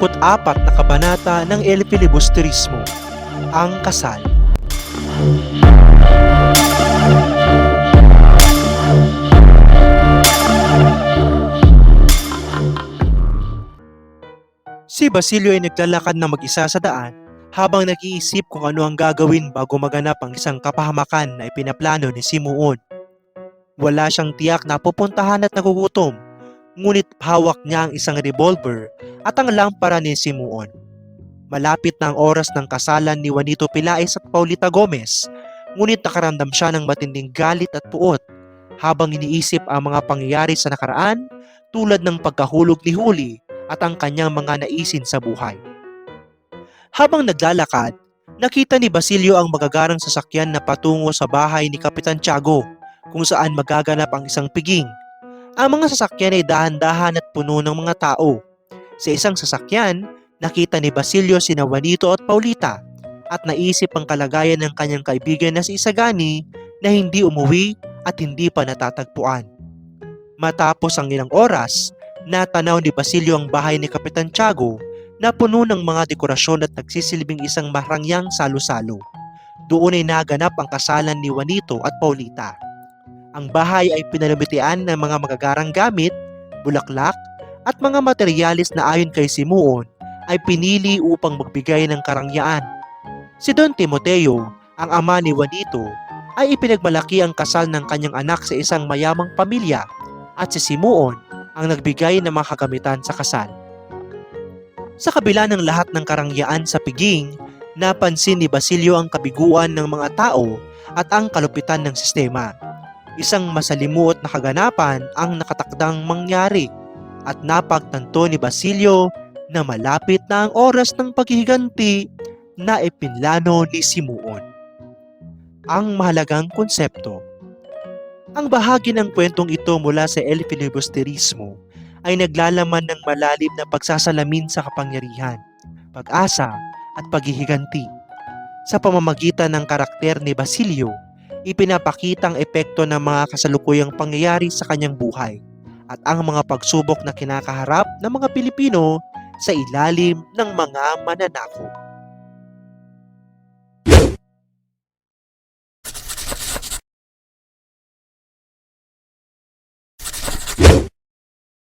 Ang ikatatlongput apat na kabanata ng El Filibusterismo, ang kasal. Si Basilio ay naglalakad na mag-isa sa daan habang nag-iisip kung ano ang gagawin bago maganap ang isang kapahamakan na ipinaplano ni Simuon. Wala siyang tiyak na pupuntahan at nagugutom, ngunit hawak niya ang isang revolver at ang lampara ni Simuon. Malapit na ang oras ng kasalan ni Juanito Pilaes at Paulita Gomez, ngunit nakaramdam siya ng matinding galit at puot habang iniisip ang mga pangyayari sa nakaraan tulad ng pagkahulog ni Huli at ang kanyang mga naisin sa buhay. Habang naglalakad, nakita ni Basilio ang magagarang sasakyan na patungo sa bahay ni Kapitan Tiago kung saan magaganap ang isang piging. Ang mga sasakyan ay dahan-dahan at puno ng mga tao. Sa isang sasakyan, nakita ni Basilio sina Juanito at Paulita at naisip ang kalagayan ng kanyang kaibigan na si Isagani na hindi umuwi at hindi pa natatagpuan. Matapos ang ilang oras, natanaw ni Basilio ang bahay ni Kapitan Tiago na puno ng mga dekorasyon at nagsisilbing isang marangyang salo-salo. Doon ay naganap ang kasalan ni Juanito at Paulita. Ang bahay ay pinalumitian ng mga magagarang gamit, bulaklak, at mga materyales na ayon kay Simuon ay pinili upang magbigay ng karangyaan. Si Don Timoteo, ang ama ni Juanito, ay ipinagmalaki ang kasal ng kanyang anak sa isang mayamang pamilya at si Simuon ang nagbigay ng mga kagamitan sa kasal. Sa kabila ng lahat ng karangyaan sa piging, napansin ni Basilio ang kabiguan ng mga tao at ang kalupitan ng sistema. Isang masalimuot na kaganapan ang nakatakdang mangyari at napagtanto ni Basilio na malapit na ang oras ng paghihiganti na ipinlano ni Simuon. Ang mahalagang konsepto Ang bahagi ng kwentong ito mula sa El Filibusterismo ay naglalaman ng malalim na pagsasalamin sa kapangyarihan, pag-asa at paghihiganti. Sa pamamagitan ng karakter ni Basilio, ipinapakita ang epekto ng mga kasalukuyang pangyayari sa kanyang buhay at ang mga pagsubok na kinakaharap ng mga Pilipino sa ilalim ng mga mananakop.